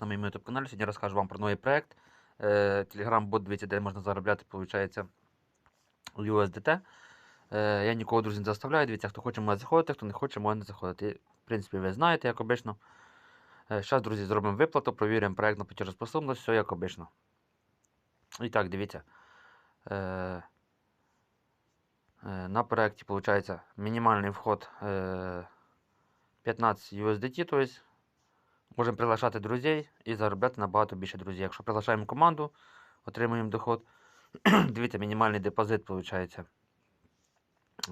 на моєму YouTube каналі. Сьогодні розкажу вам про новий проект. Telegram бот дивіться, де можна заробляти, виходить, USDT. Е, Я нікого, друзі, не заставляю. Дивіться, хто хоче, може заходити, хто не хоче, може не заходити. В принципі, ви знаєте, як обично. Зараз, друзі, зробимо виплату, провіримо проект на платежеспособність, все як обично. І так, дивіться. На проекті, виходить, мінімальний вход е, 15 USDT, то можемо приглашати друзей і заробляти набагато більше друзів. Якщо приглашаємо команду, отримуємо доход. Дивіться, мінімальний депозит виходить.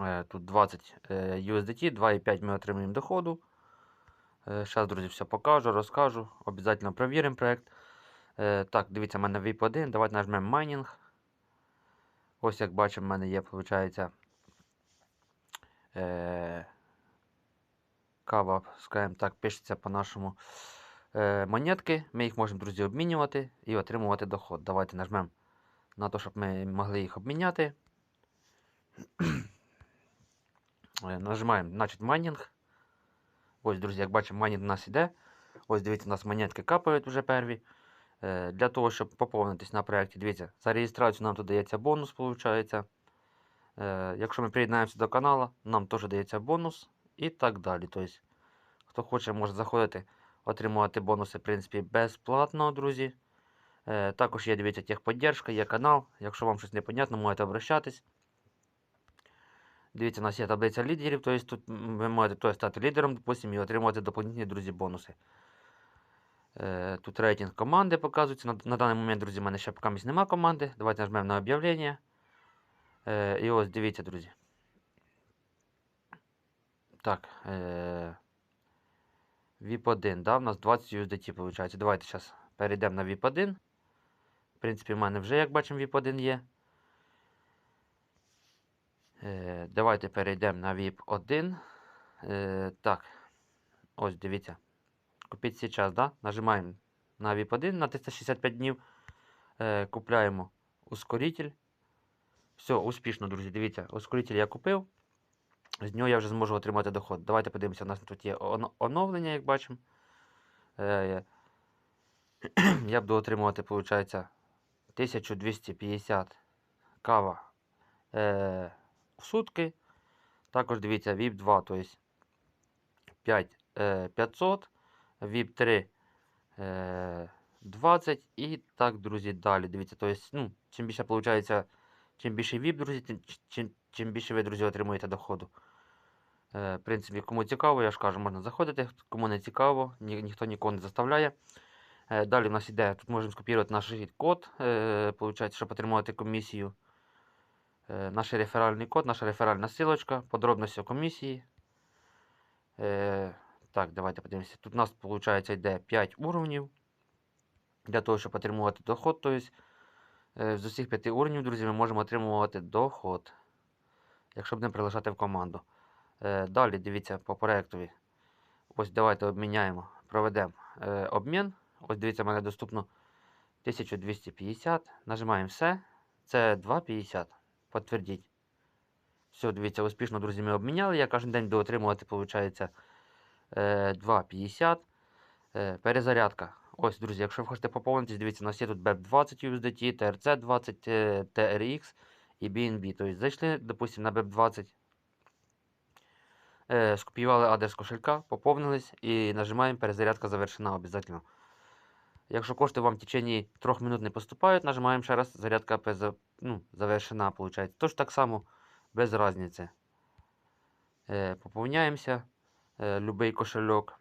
Е, Тут 20 е, USDT, 2,5 ми отримуємо доходу. Зараз, друзі, все покажу, розкажу. Обов'язково перевіримо проект. Е, Так, дивіться, в мене VIP 1. Давайте нажмемо майнінг. Ось як бачимо, в мене є, виходить, е, кава, скажімо так, пишеться по-нашому е, монетки. Ми їх можемо, друзі, обмінювати і отримувати доход. Давайте нажмемо на те, щоб ми могли їх обміняти. Е, Нажимаємо, значить, майнінг. Ось, друзі, як бачимо, майнінг у нас іде. Ось, дивіться, у нас монетки капають вже перві. Е, Для того, щоб поповнитись на проєкті, дивіться, за реєстрацію нам тут дається бонус, виходить. Е, Якщо ми приєднаємося до каналу, нам теж дається бонус і так далі. Тобто, хто хоче, може заходити, отримувати бонуси, в принципі, безплатно, друзі. Е, Також є, дивіться, техподдержка, є канал. Якщо вам щось непонятно, можете обращатись. Дивіться, у нас є таблиця лідерів, тобто тут ви можете тобто, стати лідером, допустим, і отримувати доповнительні, друзі, бонуси. Е, Тут рейтинг команди показується. На, на даний момент, друзі, в мене ще поки немає команди. Давайте нажмемо на об'явлення. Е, І ось дивіться, друзі. Так. Е, VIP 1, да, у нас 20 USDT виходить. Давайте зараз перейдемо на VIP 1. В принципі, в мене вже, як бачимо, VIP 1 є. Е, Давайте перейдемо на VIP 1. Е, так. Ось дивіться. Купіть сейчас, да? Нажимаємо на VIP 1 на 365 днів. Е, купляємо ускоритель. Все, успішно, друзі. Дивіться, ускоритель я купив. З нього я вже зможу отримати доход. Давайте подивимося, у нас тут є оновлення, як бачимо. Е, я буду отримувати, виходить, 1250 кава е, в сутки. Також дивіться, VIP 2, тобто 5, е, 500, VIP 3 е, 20 і так, друзі, далі. Дивіться, тобто, ну, чим більше виходить, чим більше VIP, друзі, чим, чим більше ви, друзі, отримуєте доходу. Е, в принципі, кому цікаво, я ж кажу, можна заходити, кому не цікаво, ні, ніхто нікого не заставляє. Е, далі у нас іде, тут можемо скопірувати наш код, е, получається, щоб отримувати комісію. Е, наш реферальний код, наша реферальна силочка, подробності комісії. Е, так, давайте подивимося. Тут у нас, виходить, йде 5 уровнів. Для того, щоб отримувати доход. Тобто, е, з усіх 5 уровнів, друзі, ми можемо отримувати доход. Якщо будемо приглашати в команду. Е, далі дивіться по проєктові. Ось давайте обміняємо, проведемо е, обмін. Ось дивіться, в мене доступно 1250. Нажимаємо все. Це 2,50. Підтвердіть. Все, дивіться, успішно, друзі, ми обміняли. Я кожен день буду отримувати, виходить, е, 2,50. Е, Перезарядка. Ось, друзі, якщо ви хочете поповнитись, дивіться, у нас є тут BEP20 USDT, TRC20, е, TRX і BNB. Тобто зайшли, допустимо, на BEP20. Е, скопіювали адрес кошелька, поповнились і нажимаємо перезарядка завершена обов'язково. Якщо кошти вам в течение 3 минут не поступають, нажимаємо ще раз, зарядка ну, завершена. Тож так само, без різниці. Е, поповняємося, е, любий кошельок.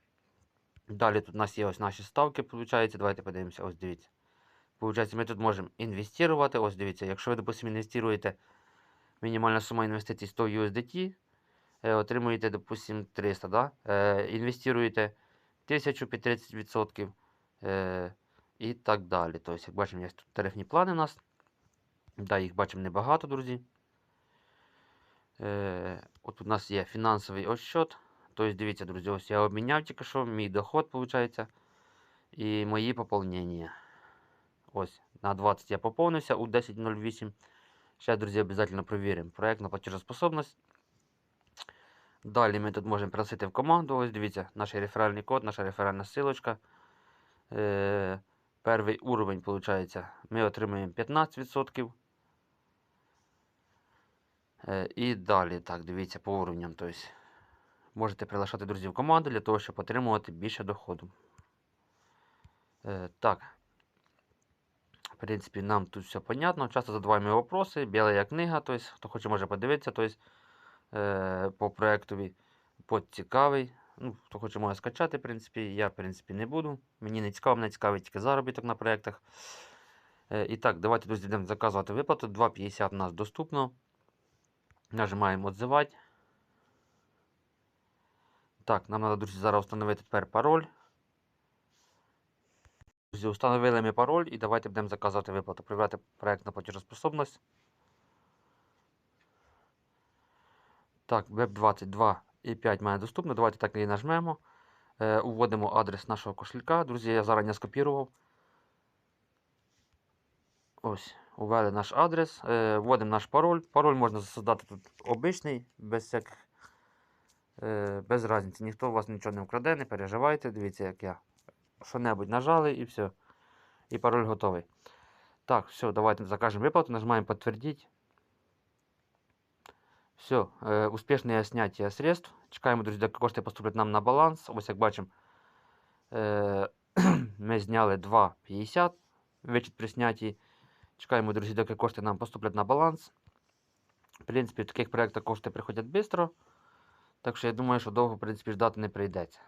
Далі тут у нас є ось наші ставки, виходить. Давайте подивимося, ось дивіться. Получається, ми тут можемо інвестувати. Ось дивіться, якщо ви, допустимо, інвестуєте мінімальна сума інвестицій 100 USDT, е, отримуєте, допустимо, 300, да? е, інвестуєте 1000 під 30%. Е, і так далі. Тобто, як бачимо, є тут тарифні плани у нас. Да, їх бачимо небагато, друзі. Е, от у нас є фінансовий розчет. Тобто, дивіться, друзі, ось я обміняв тільки що, мій доход, виходить. І мої поповнення. Ось, на 20 я поповнився у 10.08. Зараз, друзі, обов'язково перевіримо проєкт на платежоспособність. Далі ми тут можемо просити в команду. Ось дивіться, наш реферальний код, наша реферальна силочка. Е, перший уровень, виходить, ми отримуємо 15%. Е, і далі, так, дивіться по уровням. Тобто, можете приглашати друзів в команду для того, щоб отримувати більше доходу. Е, так. В принципі, нам тут все понятно. Часто задаваємо вопроси. Біла книга, тобто, хто хоче, може подивитися тобто, е, по проєктові. Под цікавий. Ну, хто хоче, може скачати, в принципі. Я, в принципі, не буду. Мені не цікаво, мене цікавить тільки заробіток на проєктах. Е, і так, давайте, друзі, йдемо заказувати виплату. 2,50 у нас доступно. Нажимаємо «Отзивати». Так, нам треба, друзі, зараз встановити тепер пароль. Друзі, Установили ми пароль і давайте будемо заказувати виплату. Проявляти проєкт на платежоспособність. Так, веб 22 і 5 має доступно. Давайте так і нажмемо. Е, Уводимо адрес нашого кошелька. Друзі, я зараз не скопірував. Ось, увели наш адрес. Е, вводимо наш пароль. Пароль можна создати тут обичний, без всяких. Е, без різниці. Ніхто у вас нічого не вкраде, не переживайте. Дивіться, як я що-небудь нажали і все. І пароль готовий. Так, все, давайте закажемо виплату, нажимаємо підтвердити. Все, е, успішне зняття средств. Чекаємо, друзі, доки кошти поступлять нам на баланс. Ось як бачимо, ми зняли 2,50 вичет при знятті. Чекаємо, друзі, доки кошти нам поступлять на баланс. В принципі, в таких проєктах кошти приходять швидко. Так що я думаю, що довго в принципі, ждати не прийдеться.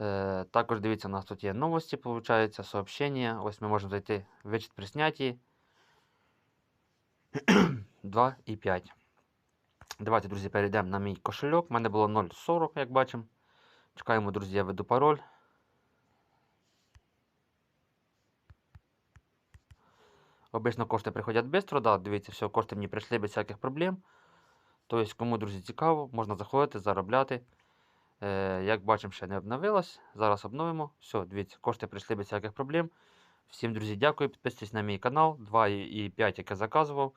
Е, також дивіться, у нас тут є новості, виходить, сообщення. Ось ми можемо зайти вичет при знятті. 2,5. Давайте, друзі, перейдемо на мій кошельок. У мене було 0,40, як бачимо. Чекаємо, друзі, я веду пароль. Обично кошти приходять швидко, да, дивіться, все, кошти мені прийшли без всяких проблем. Тобто, кому, друзі, цікаво, можна заходити, заробляти. Е, як бачимо, ще не обновилось. Зараз обновимо. Все, дивіться, кошти прийшли без всяких проблем. Всім, друзі, дякую. Підписуйтесь на мій канал 2,5, як я заказував.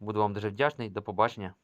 Буду вам дуже вдячний. До побачення.